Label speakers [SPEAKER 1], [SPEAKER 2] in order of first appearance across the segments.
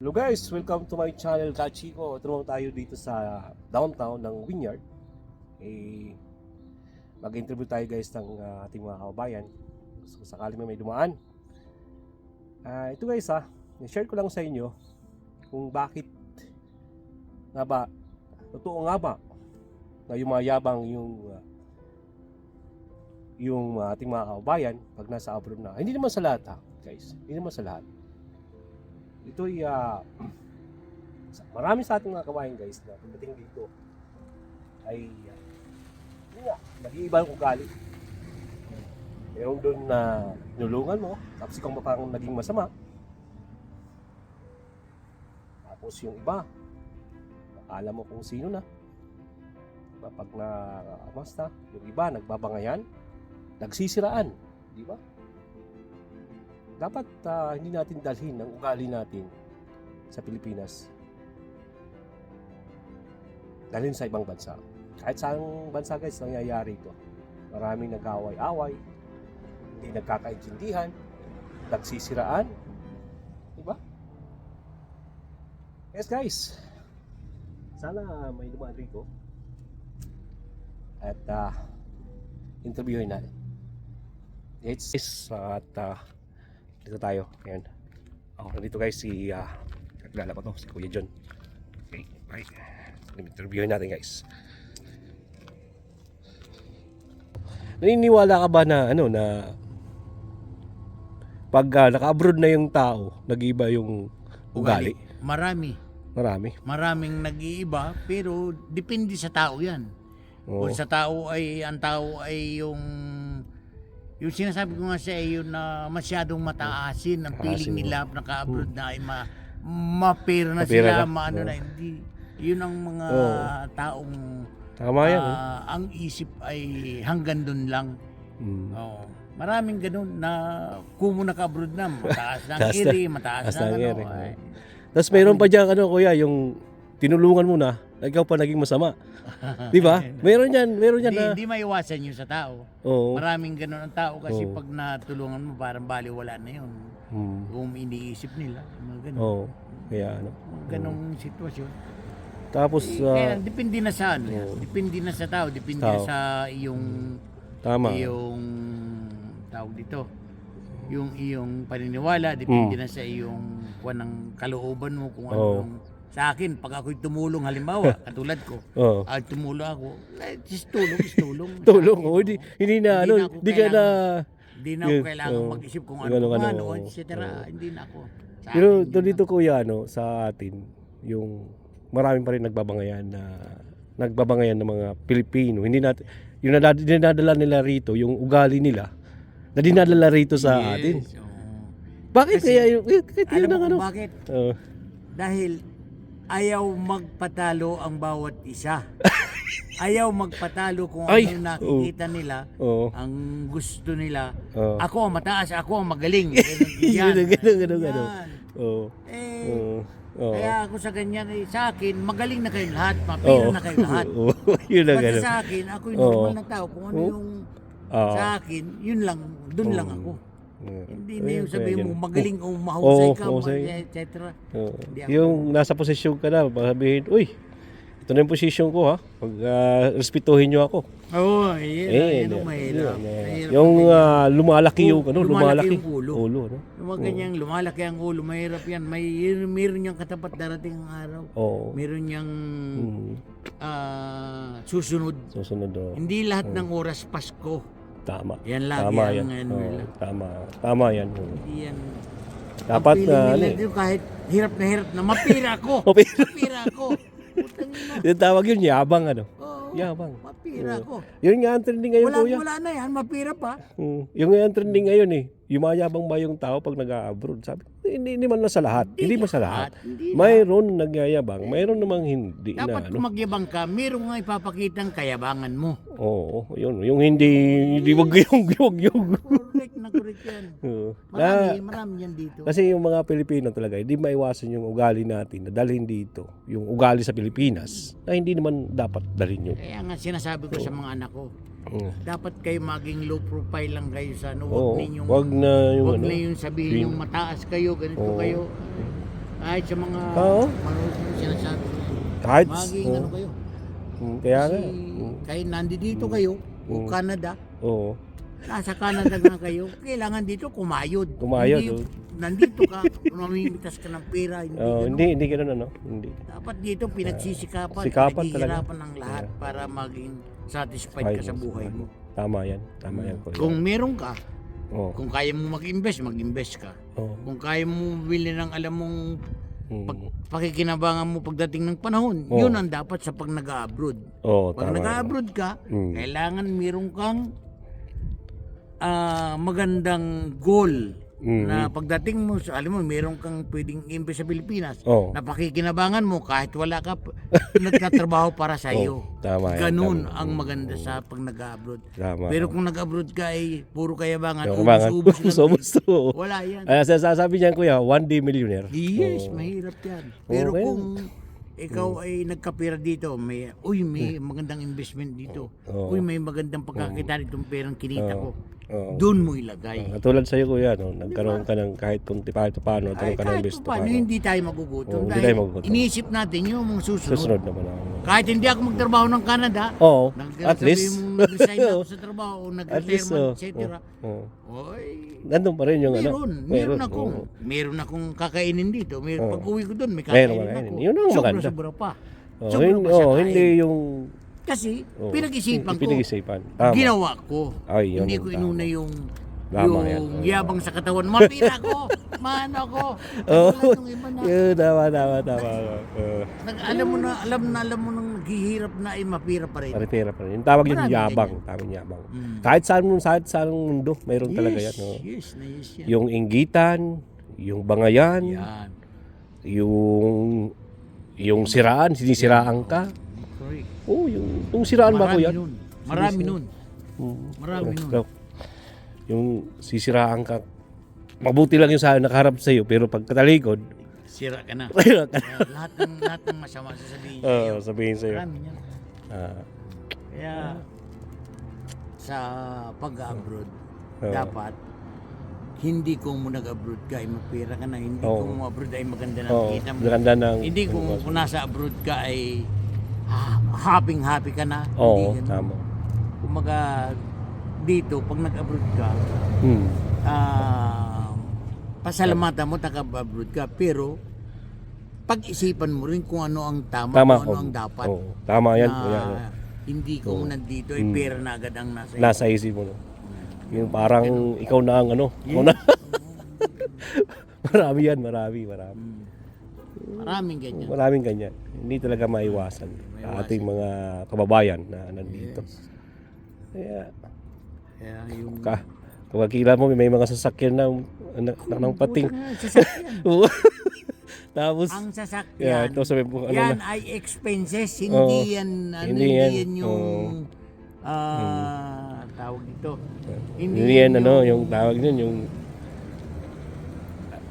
[SPEAKER 1] Hello guys, welcome to my channel Kachiko. Ito tayo dito sa downtown ng Wynyard. Eh, mag-interview tayo guys ng ah, ating mga kababayan. So, sakali may may dumaan. Ah, ito guys ha, share ko lang sa inyo kung bakit nga ba, totoo nga ba na yumayabang yung ah, yung ah, ating mga kababayan pag nasa abroad na. Hindi naman sa lahat ha, guys. Hindi naman sa lahat ito'y sa- marami sa ating mga kabayan guys na pagdating dito ay uh, yun nag-iiba ang ugali. Meron doon na nulungan mo, tapos ikaw pa parang naging masama. Tapos yung iba, akala mo kung sino na. Diba, Pag na basta, yung iba nagbabangayan, nagsisiraan, di ba? Dapat ah, hindi natin dalhin ang ugali natin sa Pilipinas. Dalhin sa ibang bansa. Kahit saang bansa guys, nangyayari ito. Maraming nag-away-away, hindi nagkakaintindihan, nagsisiraan. Diba? Yes guys, sana may dumaan rito. At ah, interviewin natin. It's, it's at ah, dito tayo. Ayan. Ako nandito guys si uh, kakilala ko to, si Kuya John. Okay, bye. Interviewin natin guys. Naniniwala ka ba na ano na pag ah, naka-abroad na yung tao, nag-iba yung ugali?
[SPEAKER 2] Marami.
[SPEAKER 1] Marami.
[SPEAKER 2] Maraming nag-iiba, pero depende sa tao yan.
[SPEAKER 1] Oo.
[SPEAKER 2] Kung sa tao ay, ang tao ay yung, yung sinasabi ko nga sa iyo na masyadong mataasin ang feeling nila naka-abroad na ay ma, mapera na
[SPEAKER 1] Mapera
[SPEAKER 2] sila,
[SPEAKER 1] na.
[SPEAKER 2] maano na, hindi. Yun ang mga
[SPEAKER 1] Oo.
[SPEAKER 2] taong
[SPEAKER 1] Tama yan.
[SPEAKER 2] ah, ang isip ay hanggang dun lang.
[SPEAKER 1] Mm.
[SPEAKER 2] Oo. Maraming ganun na kung mo naka-abroad na, mataas na ang
[SPEAKER 1] Taas na-
[SPEAKER 2] iri, mataas
[SPEAKER 1] taas
[SPEAKER 2] na
[SPEAKER 1] na ang
[SPEAKER 2] ano.
[SPEAKER 1] iri, oo.
[SPEAKER 2] ay.
[SPEAKER 1] Tapos meron pa dyan, ano kuya, yung tinulungan mo na, ikaw pa naging masama. Di ba? Meron yan, meron yan
[SPEAKER 2] Hindi,
[SPEAKER 1] na.
[SPEAKER 2] hindi maiwasan yun sa tao.
[SPEAKER 1] Oo.
[SPEAKER 2] Maraming ganun ang tao kasi
[SPEAKER 1] Oo.
[SPEAKER 2] pag natulungan mo parang baliwala na yun.
[SPEAKER 1] Mm.
[SPEAKER 2] Kung iniisip nila, mga ganun.
[SPEAKER 1] Oo. Kaya ano.
[SPEAKER 2] Mga ganong sitwasyon.
[SPEAKER 1] Tapos,
[SPEAKER 2] Eh,
[SPEAKER 1] ah,
[SPEAKER 2] Kaya depende na sa ano. Depende na sa tao. Depende
[SPEAKER 1] Tao.
[SPEAKER 2] na sa iyong,
[SPEAKER 1] tama.
[SPEAKER 2] iyong tawag dito. Yung iyong paniniwala, depende
[SPEAKER 1] Mm.
[SPEAKER 2] na sa iyong kuwan ng kalooban mo kung ano
[SPEAKER 1] Oo.
[SPEAKER 2] yung sa akin, pag ako'y tumulong, halimbawa, katulad ko,
[SPEAKER 1] Oo.
[SPEAKER 2] ay tumulong ako, eh, just tulong, just tulong.
[SPEAKER 1] Tulong. Oh, hindi, hindi na,
[SPEAKER 2] Hindi
[SPEAKER 1] ano,
[SPEAKER 2] na ako
[SPEAKER 1] hindi ka na,
[SPEAKER 2] Hindi na ako kailangan
[SPEAKER 1] oo.
[SPEAKER 2] mag-isip kung ano,
[SPEAKER 1] ano,
[SPEAKER 2] ano,
[SPEAKER 1] ano,
[SPEAKER 2] ano, etc.
[SPEAKER 1] oo.
[SPEAKER 2] Hindi na ako. Sa
[SPEAKER 1] pero
[SPEAKER 2] akin, yun
[SPEAKER 1] dito kuya, ano, sa atin, yung maraming pa rin nagbabangayan na, nagbabangayan ng mga Pilipino. Hindi natin, yung nadad- dinadala nila rito, yung ugali nila, na dinadala rito sa
[SPEAKER 2] lang.
[SPEAKER 1] atin.
[SPEAKER 2] Yes, oo.
[SPEAKER 1] Bakit
[SPEAKER 2] Kasi,
[SPEAKER 1] kaya yung, eh, kahit
[SPEAKER 2] Alam
[SPEAKER 1] yun
[SPEAKER 2] mo
[SPEAKER 1] ang ano?
[SPEAKER 2] kung bakit?
[SPEAKER 1] Oo.
[SPEAKER 2] Dahil ayaw magpatalo ang bawat isa. ayaw magpatalo kung
[SPEAKER 1] Ay,
[SPEAKER 2] ano nakikita nila,
[SPEAKER 1] Oo.
[SPEAKER 2] ang gusto nila.
[SPEAKER 1] Oo.
[SPEAKER 2] Ako ang mataas, ako ang magaling. Ganun.
[SPEAKER 1] Ganun, ganun, ganun. Oo.
[SPEAKER 2] Eh,
[SPEAKER 1] Oo. Oo.
[SPEAKER 2] kaya ako sa ganyan, eh, sa akin, magaling na kayong lahat, mapira
[SPEAKER 1] Oo.
[SPEAKER 2] na kayong lahat.
[SPEAKER 1] Oo. Yun ang
[SPEAKER 2] Basta
[SPEAKER 1] ganun.
[SPEAKER 2] sa akin, ako yung normal na tao. Kung ano
[SPEAKER 1] Oo.
[SPEAKER 2] yung
[SPEAKER 1] Oo.
[SPEAKER 2] sa akin, yun lang, dun lang
[SPEAKER 1] Oo.
[SPEAKER 2] ako. Hindi na yung sabihin mo, magaling o mahusay
[SPEAKER 1] Oo,
[SPEAKER 2] ka,
[SPEAKER 1] mahusay.
[SPEAKER 2] etc. Ako.
[SPEAKER 1] Yung nasa posisyon ka na, sabihin, uy, ito na yung posisyon ko ha. Pag ah, respetuhin nyo ako.
[SPEAKER 2] Oo, oh, yun,
[SPEAKER 1] Eh,
[SPEAKER 2] yun, mahirap.
[SPEAKER 1] yun.
[SPEAKER 2] Mahirap
[SPEAKER 1] Yung ah, lumalaki yung, ano,
[SPEAKER 2] Lumalaki
[SPEAKER 1] lumalaki.
[SPEAKER 2] yung ulo.
[SPEAKER 1] Ulo, no?
[SPEAKER 2] Yung mga ganyang lumalaki ang ulo, mahirap yan. May, meron niyang katapat darating ang araw.
[SPEAKER 1] Oo.
[SPEAKER 2] Meron niyang
[SPEAKER 1] Hmm.
[SPEAKER 2] ah, susunod.
[SPEAKER 1] Susunod, oh.
[SPEAKER 2] Hindi lahat ng oras Pasko.
[SPEAKER 1] Tama.
[SPEAKER 2] Yan lagi
[SPEAKER 1] Tama
[SPEAKER 2] ang
[SPEAKER 1] yan.
[SPEAKER 2] ano
[SPEAKER 1] Oo,
[SPEAKER 2] nila.
[SPEAKER 1] tama. Tama yan. oo.
[SPEAKER 2] Hindi yan.
[SPEAKER 1] Dapat
[SPEAKER 2] ang
[SPEAKER 1] na,
[SPEAKER 2] feeling
[SPEAKER 1] ano
[SPEAKER 2] nila
[SPEAKER 1] eh.
[SPEAKER 2] dito, kahit hirap na hirap na, mapira ko.
[SPEAKER 1] Mapira.
[SPEAKER 2] mapira ko. Putang ina.
[SPEAKER 1] Yung tawag yun, yabang ano.
[SPEAKER 2] Oo,
[SPEAKER 1] Yabang.
[SPEAKER 2] mapira ko.
[SPEAKER 1] Yun nga ang trending ngayon,
[SPEAKER 2] Wala,
[SPEAKER 1] kuya.
[SPEAKER 2] wala na yan, mapira pa.
[SPEAKER 1] Mm. Yung nga ang trending ngayon eh. Yumayabang ba yung tao pag nag-abroad? Sabi, hindi, hindi man na sa lahat. Hindi, man sa lahat.
[SPEAKER 2] Hindi na.
[SPEAKER 1] Mayroon nagyayabang, mayroon namang hindi
[SPEAKER 2] Dapat
[SPEAKER 1] na ano.
[SPEAKER 2] kung magyabang ka, meron nga ipapakitang kayabangan mo.
[SPEAKER 1] Oo, yun. Yung hindi, hindi wag yung, yung, yung.
[SPEAKER 2] Correct correct yan.
[SPEAKER 1] Oo.
[SPEAKER 2] Marami,
[SPEAKER 1] Na,
[SPEAKER 2] marami yan dito.
[SPEAKER 1] kasi yung mga Pilipino talaga, hindi maiwasan yung ugali natin na dalhin dito. Yung ugali sa Pilipinas na hindi naman dapat dalhin yun.
[SPEAKER 2] Kaya nga sinasabi ko sa mga anak ko,
[SPEAKER 1] Mm.
[SPEAKER 2] dapat kayo maging low profile lang kayo sa ano,
[SPEAKER 1] Oo,
[SPEAKER 2] wag ninyong
[SPEAKER 1] wag na yung
[SPEAKER 2] wag
[SPEAKER 1] ano.
[SPEAKER 2] na yung sabihin yung mataas kayo, ganito
[SPEAKER 1] Oo.
[SPEAKER 2] kayo. Kahit sa mga
[SPEAKER 1] Oo.
[SPEAKER 2] manood mo sinasabi.
[SPEAKER 1] Kahit,
[SPEAKER 2] Maging
[SPEAKER 1] oo.
[SPEAKER 2] ano kayo.
[SPEAKER 1] Mm, kaya
[SPEAKER 2] Kasi
[SPEAKER 1] nga. Mm,
[SPEAKER 2] kahit nandito kayo, o
[SPEAKER 1] Mm.
[SPEAKER 2] Canada,
[SPEAKER 1] Oo.
[SPEAKER 2] Nasa Canada nga kayo, kailangan dito kumayod.
[SPEAKER 1] Kumayod,
[SPEAKER 2] Hindi,
[SPEAKER 1] oo.
[SPEAKER 2] nandito ka, mamimitas ka ng pera. Hindi,
[SPEAKER 1] Oo,
[SPEAKER 2] ganun.
[SPEAKER 1] hindi, hindi ganun ano. Hindi.
[SPEAKER 2] Dapat dito pinagsisikapan,
[SPEAKER 1] Sikapan
[SPEAKER 2] pinaghihirapan ng lahat para maging satisfied ka sa buhay mo.
[SPEAKER 1] Tama yan. Tama yan. kuya.
[SPEAKER 2] Kung meron ka,
[SPEAKER 1] Oo.
[SPEAKER 2] kung kaya mo mag-invest, mag-invest ka.
[SPEAKER 1] Oo.
[SPEAKER 2] Kung kaya mo bili ng alam mong
[SPEAKER 1] Mm.
[SPEAKER 2] pag, pakikinabangan mo pagdating ng panahon,
[SPEAKER 1] Oo.
[SPEAKER 2] yun ang dapat sa pag nag-abroad.
[SPEAKER 1] Oo,
[SPEAKER 2] Pag nag-abroad ka,
[SPEAKER 1] Mm.
[SPEAKER 2] kailangan meron kang ah, magandang goal
[SPEAKER 1] Mm.
[SPEAKER 2] na pagdating mo, alam mo, meron kang pwedeng invest sa Pilipinas.
[SPEAKER 1] Oo.
[SPEAKER 2] Na pakikinabangan mo kahit wala ka, nagtatrabaho para sa iyo.
[SPEAKER 1] Tama yan,
[SPEAKER 2] Ganun
[SPEAKER 1] tama.
[SPEAKER 2] ang maganda sa pag nag-abroad.
[SPEAKER 1] Tama.
[SPEAKER 2] Pero kung nag-abroad ka ay puro kayabangan, ubus-ubus lang.
[SPEAKER 1] Ubus, ubus.
[SPEAKER 2] Wala yan.
[SPEAKER 1] Ay, sasabi niyan kuya, one day millionaire.
[SPEAKER 2] Yes,
[SPEAKER 1] Oo.
[SPEAKER 2] mahirap yan. Pero
[SPEAKER 1] Okay.
[SPEAKER 2] kung ikaw ay nagkapera dito, may, uy, may magandang investment dito.
[SPEAKER 1] Oo.
[SPEAKER 2] Uy, may magandang pagkakita ditong perang kinita ko.
[SPEAKER 1] Oo.
[SPEAKER 2] Doon mo ilagay.
[SPEAKER 1] Katulad sa'yo kuya, no? nagkaroon ka ng kahit kung kahit paano, nagkaroon ka ng
[SPEAKER 2] kahit pa paano, hindi tayo magugutom.
[SPEAKER 1] Oo, hindi
[SPEAKER 2] dahil
[SPEAKER 1] tayo magugutom.
[SPEAKER 2] iniisip natin yung mga susunod.
[SPEAKER 1] Susunod naman ako.
[SPEAKER 2] Kahit hindi ako magtrabaho ng Canada, nag-
[SPEAKER 1] at least.
[SPEAKER 2] nag-resign ako sa trabaho, o
[SPEAKER 1] at
[SPEAKER 2] nag-retire
[SPEAKER 1] least,
[SPEAKER 2] man,
[SPEAKER 1] oh,
[SPEAKER 2] etc.
[SPEAKER 1] oh,
[SPEAKER 2] Oy,
[SPEAKER 1] Nandun pa rin yung ano.
[SPEAKER 2] meron, meron akong,
[SPEAKER 1] oo.
[SPEAKER 2] meron akong kakainin dito. May,
[SPEAKER 1] Oo.
[SPEAKER 2] Pag uwi ko doon, may
[SPEAKER 1] Meron
[SPEAKER 2] kakainin
[SPEAKER 1] kakainin.
[SPEAKER 2] ako.
[SPEAKER 1] Yun ang maganda.
[SPEAKER 2] Sobra-sobra pa.
[SPEAKER 1] Oh,
[SPEAKER 2] Sobra
[SPEAKER 1] hindi,
[SPEAKER 2] pa
[SPEAKER 1] oh, hindi yung
[SPEAKER 2] Kasi,
[SPEAKER 1] oh,
[SPEAKER 2] pinag-isipan ko.
[SPEAKER 1] Pinag-isipan. Tama.
[SPEAKER 2] Ginawa ko.
[SPEAKER 1] Ay, yun
[SPEAKER 2] Hindi ko inuna yung
[SPEAKER 1] Tama
[SPEAKER 2] yung
[SPEAKER 1] yan.
[SPEAKER 2] Yabang sa katawan. Mapira ko! Mano ko!
[SPEAKER 1] Oo.
[SPEAKER 2] Na.
[SPEAKER 1] Yun, tama, tama, tama. Uh,
[SPEAKER 2] Nag, alam mo na, alam na, alam mo nang naghihirap na ay mapira pa rin.
[SPEAKER 1] Paripera pa rin. Yung tawag yung
[SPEAKER 2] Maraming
[SPEAKER 1] yabang.
[SPEAKER 2] ganyan.
[SPEAKER 1] Tawag yung yabang.
[SPEAKER 2] Mm.
[SPEAKER 1] Kahit saan mo, kahit saan mundo, mayroon talaga yan. No?
[SPEAKER 2] yes, na yes yan.
[SPEAKER 1] Yung inggitan, yung bangayan,
[SPEAKER 2] Yan.
[SPEAKER 1] yung yung siraan, sinisiraan ka.
[SPEAKER 2] Correct.
[SPEAKER 1] Oh, yung, yung siraan ba ko
[SPEAKER 2] Marami
[SPEAKER 1] yan?
[SPEAKER 2] nun. Marami nun.
[SPEAKER 1] Mm.
[SPEAKER 2] Marami nun.
[SPEAKER 1] Yung sisiraan ka, mabuti lang yung sa nakaharap sa iyo, pero pag katalikod,
[SPEAKER 2] Sira ka na.
[SPEAKER 1] ayun ka.
[SPEAKER 2] Kaya lahat ng lahat ng masama sasabihin sa'yo.
[SPEAKER 1] Oo, sabihin sa iyo.
[SPEAKER 2] Marami yan.
[SPEAKER 1] Ah,
[SPEAKER 2] Kaya sa pag-abroad,
[SPEAKER 1] Oo.
[SPEAKER 2] dapat hindi kung mo nag-abroad ka ay mapira ka na, hindi
[SPEAKER 1] Oo.
[SPEAKER 2] kung mo abroad ay maganda na
[SPEAKER 1] Oo,
[SPEAKER 2] kita mo.
[SPEAKER 1] ganda ng
[SPEAKER 2] Hindi kung, kung nasa abroad ka ay happy happy ka na.
[SPEAKER 1] Oo,
[SPEAKER 2] hindi ganun.
[SPEAKER 1] tama.
[SPEAKER 2] Kumaga dito pag nag-abroad ka,
[SPEAKER 1] Hmm.
[SPEAKER 2] ah pasalamatan mo taga-abroad ka pero pag-isipan mo rin kung ano ang tama,
[SPEAKER 1] Tama
[SPEAKER 2] kung ano ang dapat.
[SPEAKER 1] Oo, tama yan.
[SPEAKER 2] na
[SPEAKER 1] kuya, no?
[SPEAKER 2] hindi kung nandito ay
[SPEAKER 1] Hmm.
[SPEAKER 2] pera na agad ang nasa iyo.
[SPEAKER 1] Nasa isip mo. No? Yung parang ikaw na ang ano. Ikaw na. marami yan, marami, marami.
[SPEAKER 2] Hmm. Maraming ganyan.
[SPEAKER 1] Maraming ganyan. Hindi talaga maiwasan sa ating mga kababayan na nandito. Kaya,
[SPEAKER 2] Kaya yung
[SPEAKER 1] ka, kung kakila mo, may mga sasakyan na anak ng pating. Oo. Tapos,
[SPEAKER 2] ang
[SPEAKER 1] yeah,
[SPEAKER 2] sasakyan.
[SPEAKER 1] ito sabi po, ano
[SPEAKER 2] yan
[SPEAKER 1] na,
[SPEAKER 2] ay expenses, hindi
[SPEAKER 1] Oo.
[SPEAKER 2] yan ano,
[SPEAKER 1] Hindi
[SPEAKER 2] hindi,
[SPEAKER 1] yan,
[SPEAKER 2] yan yung
[SPEAKER 1] oo.
[SPEAKER 2] ah tawag dito.
[SPEAKER 1] hindi yan, ano, yung tawag nun, yung,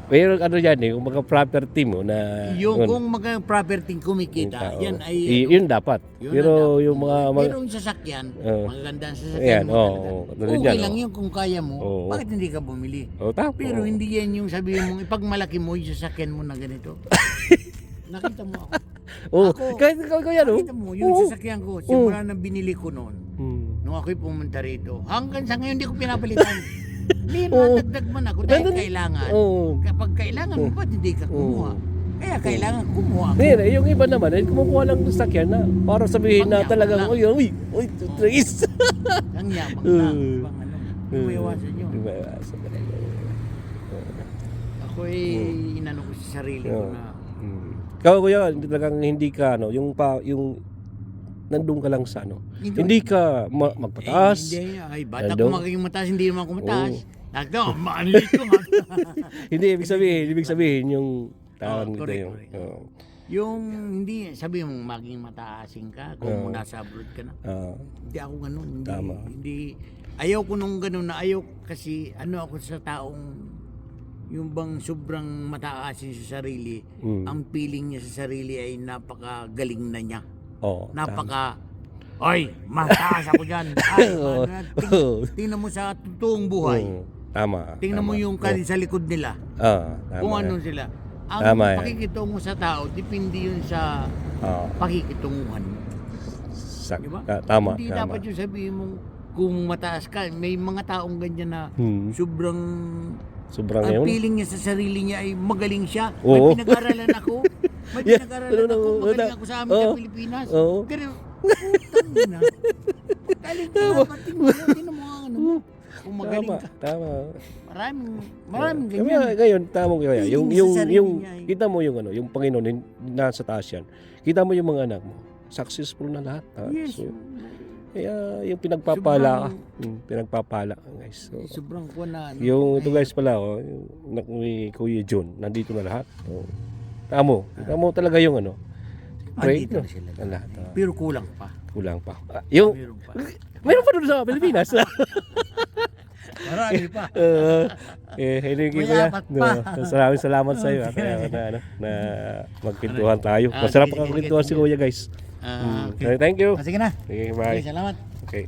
[SPEAKER 1] pero ano yan eh, kung mga proper team mo na,
[SPEAKER 2] yung
[SPEAKER 1] yun,
[SPEAKER 2] kung mga property kumikita,
[SPEAKER 1] tao.
[SPEAKER 2] yan ay
[SPEAKER 1] Y- yun dapat.
[SPEAKER 2] Yun
[SPEAKER 1] pero
[SPEAKER 2] ang dapat.
[SPEAKER 1] yung mga, mga
[SPEAKER 2] Pero yung sasakyan,
[SPEAKER 1] Oo.
[SPEAKER 2] maganda ang
[SPEAKER 1] Ayan,
[SPEAKER 2] sasakyan mo.
[SPEAKER 1] oo,
[SPEAKER 2] talaga.
[SPEAKER 1] oo,
[SPEAKER 2] okay
[SPEAKER 1] yan,
[SPEAKER 2] lang
[SPEAKER 1] oo.
[SPEAKER 2] yun kung kaya mo.
[SPEAKER 1] Oo.
[SPEAKER 2] Bakit hindi ka bumili?
[SPEAKER 1] oh, tama.
[SPEAKER 2] Pero hindi yan yung sabihin mo, ipagmalaki mo yung sasakyan mo na ganito. Nakita mo ako.
[SPEAKER 1] Oh,
[SPEAKER 2] Ako-
[SPEAKER 1] kahit ikaw ko yan, oh.
[SPEAKER 2] Nakita mo, yung
[SPEAKER 1] Oo.
[SPEAKER 2] sasakyan ko, simula na binili ko noon,
[SPEAKER 1] Hmm.
[SPEAKER 2] nung ako'y pumunta rito, hanggang sa ngayon hindi ko pinapalitan. Hindi,
[SPEAKER 1] Oo.
[SPEAKER 2] nadagdag man ako dahil
[SPEAKER 1] Nandun-
[SPEAKER 2] kailangan.
[SPEAKER 1] Oo.
[SPEAKER 2] Kapag kailangan mo, ba't hindi ka kumuha? Kaya kailangan kumuha ako.
[SPEAKER 1] Hindi, yung iba naman, eh, kumukuha lang ng sakyan na para sabihin na
[SPEAKER 2] Pangyabang
[SPEAKER 1] talagang,
[SPEAKER 2] lang.
[SPEAKER 1] uy, uy, uy, trace.
[SPEAKER 2] Ang yabang
[SPEAKER 1] Oo.
[SPEAKER 2] lang. Pang ano, umiwasan yun.
[SPEAKER 1] Di ba, sa talaga.
[SPEAKER 2] Ako ay inano ko sa sarili ko
[SPEAKER 1] Oo.
[SPEAKER 2] na
[SPEAKER 1] Hmm. Ikaw, kuya, talagang hindi ka, ano, yung pa, yung, nandun ka lang sa, ano,
[SPEAKER 2] Hindi.
[SPEAKER 1] hindi ka ma- magpataas.
[SPEAKER 2] Eh, hindi, ay, bata ko magiging mataas, hindi naman ako mataas. Nagdo, maanlit ko nga.
[SPEAKER 1] hindi, ibig sabihin, ibig sabihin, yung, tawag
[SPEAKER 2] Oo,
[SPEAKER 1] nito yung, oo.
[SPEAKER 2] yung hindi, sabi mo maging mataasin ka kung
[SPEAKER 1] Oo.
[SPEAKER 2] nasa abroad ka na.
[SPEAKER 1] Ah,
[SPEAKER 2] Hindi ako ganun. Hindi,
[SPEAKER 1] Tama.
[SPEAKER 2] hindi, ayaw ko nung ganun na ayaw kasi ano ako sa taong yung bang sobrang mataasin sa sarili,
[SPEAKER 1] mm.
[SPEAKER 2] ang feeling niya sa sarili ay napakagaling na niya.
[SPEAKER 1] Oo,
[SPEAKER 2] Napaka, Oy, mataas ako dyan. Ay,
[SPEAKER 1] Oo.
[SPEAKER 2] tingnan mo sa totoong buhay.
[SPEAKER 1] Oo. Tama.
[SPEAKER 2] Tingnan mo
[SPEAKER 1] tama.
[SPEAKER 2] yung kanin sa likod nila.
[SPEAKER 1] Ah, tama.
[SPEAKER 2] Kung
[SPEAKER 1] yan.
[SPEAKER 2] ano sila. ang
[SPEAKER 1] Tama yan.
[SPEAKER 2] pakikitungo sa tao, depende yun sa
[SPEAKER 1] Oo.
[SPEAKER 2] pakikitunguhan mo.
[SPEAKER 1] Sak-
[SPEAKER 2] Di ba?
[SPEAKER 1] ta- tama,
[SPEAKER 2] Hindi
[SPEAKER 1] tama.
[SPEAKER 2] dapat yung sabihin mong kung mataas ka, may mga taong ganyan na
[SPEAKER 1] Hmm.
[SPEAKER 2] sobrang
[SPEAKER 1] Sobrang
[SPEAKER 2] ang
[SPEAKER 1] yun.
[SPEAKER 2] feeling niya sa sarili niya ay magaling siya.
[SPEAKER 1] Oo.
[SPEAKER 2] May pinag-aralan ako. May
[SPEAKER 1] Yeah,
[SPEAKER 2] pinag-aralan
[SPEAKER 1] na,
[SPEAKER 2] ako. Magaling ako sa amin
[SPEAKER 1] oo.
[SPEAKER 2] sa Pilipinas.
[SPEAKER 1] Oo.
[SPEAKER 2] Pero, putang na. Galing ka mo, tingnan mo ang ano. Kung magaling
[SPEAKER 1] Tama,
[SPEAKER 2] ka.
[SPEAKER 1] tama.
[SPEAKER 2] Maraming, maraming
[SPEAKER 1] Kaya
[SPEAKER 2] ganyan.
[SPEAKER 1] ngayon, tama mo kaya. Yung, yung, yung,
[SPEAKER 2] eh.
[SPEAKER 1] kita mo yung ano, yung Panginoon, nasa taas yan. Kita mo yung mga anak mo. Successful na lahat. Ha?
[SPEAKER 2] Yes.
[SPEAKER 1] So, kaya yung pinagpapala ka. Hmm, pinagpapala ka guys. So,
[SPEAKER 2] Sobrang na. ano,
[SPEAKER 1] yung ito guys pala, oh, yung ni Kuya John, nandito na lahat. Oh. Tamo, kita mo talaga yung ano. Pray,
[SPEAKER 2] andito
[SPEAKER 1] no?
[SPEAKER 2] na sila.
[SPEAKER 1] Ang lahat. ah,
[SPEAKER 2] Pero kulang pa.
[SPEAKER 1] kulang pa. Ah, yung,
[SPEAKER 2] Meron pa.
[SPEAKER 1] meron pa doon sa Pilipinas.
[SPEAKER 2] Marami pa.
[SPEAKER 1] Uh, eh, hindi
[SPEAKER 2] May
[SPEAKER 1] kuya.
[SPEAKER 2] apat
[SPEAKER 1] No,
[SPEAKER 2] pa.
[SPEAKER 1] salamat salamat sa iyo kaya na, ano, na magpintuhan tayo.
[SPEAKER 2] Ah,
[SPEAKER 1] Masarap
[SPEAKER 2] sige,
[SPEAKER 1] ang
[SPEAKER 2] sige,
[SPEAKER 1] kwentuhan si
[SPEAKER 2] sige.
[SPEAKER 1] Kuya guys.
[SPEAKER 2] Ah,
[SPEAKER 1] Mm.
[SPEAKER 2] okay.
[SPEAKER 1] Thank you.
[SPEAKER 2] Ah, sige na.
[SPEAKER 1] Okay,
[SPEAKER 2] Okay,
[SPEAKER 1] bye.
[SPEAKER 2] salamat.
[SPEAKER 1] Okay.